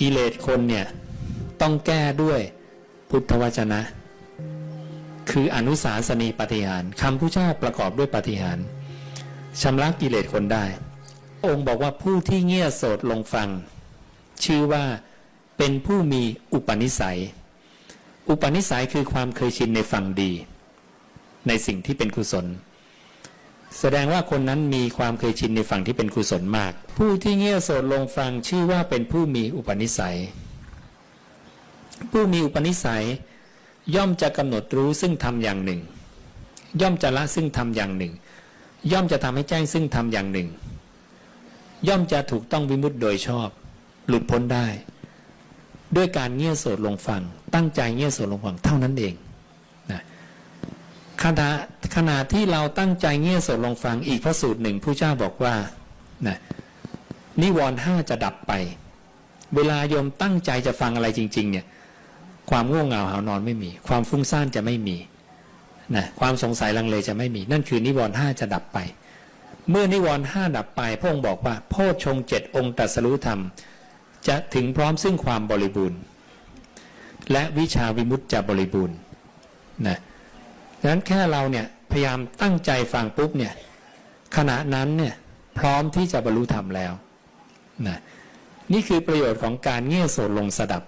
กิเลสคนเนี่ยต้องแก้ด้วยพุทธวจนะ คืออนุสาสนีปฏิหารคำผู้เจ้าประกอบด้วยปฏิหารชำระกิเลสคนได้ องค์บอกว่าผู้ที่เงี่ยโสดลงฟัง ชื่อว่าเป็นผู้มีอุปนิสัย อุปนิสัยคือความเคยชินในฝั่งดี ในสิ่งที่เป็นกุศล แสดงว่าคนนั้นมีความเคยชินในฝั่งที่เป็นกุศลมาก ผู้ที่เงี่ยโสดลงฟังชื่อว่าเป็นผู้มีอุปนิสัย ผู้มีอุปนิสัย ย่อมจะกำหนดรู้ซึ่งทำอย่างหนึ่ง ย่อมจะละซึ่งทำอย่างหนึ่ง ย่อมจะทำให้แจ้งซึ่งทำอย่างหนึ่ง ย่อมจะถูกต้องวิมุตติโดยชอบ หลุดพ้นได้ ด้วยการเงี่ยโสดลงฟัง ตั้งใจเงี่ยโสดลงฟังเท่านั้นเองนะขณะ ขณะที่เราตั้งใจเงี่ยโสดลงฟังอีกพระสูตรหนึ่งผู้เจ้าบอกว่านะนิวรณ์ห้าจะดับไป เวลาโยมตั้งใจจะฟังอะไรจริง ๆ เนี่ย ความง่วงเหงาหานอนไม่มี ความฟุ้งซ่านจะไม่มีนะความสงสัยลังเลจะไม่มี นั่นคือนิวรณ์ห้าจะดับไป เมื่อนิวรณ์ห้าดับไปพระองค์บอกว่า โพชฌงเจ็ดองค์ตรัสรู้ธรรม จะถึงพร้อมซึ่งความบริบูรณ์ และวิชาวิมุตติจะบริบูรณ์นะดังนั้นแค่เราเนี่ย ยายามตั้งใจฟังปุ๊บเนี่ยขณะนั้นเนี่ยพร้อมที่จะบรรลุธรรมแล้วนะนี่คือประโยชน์ของการเงี่ยโสดลงสดับ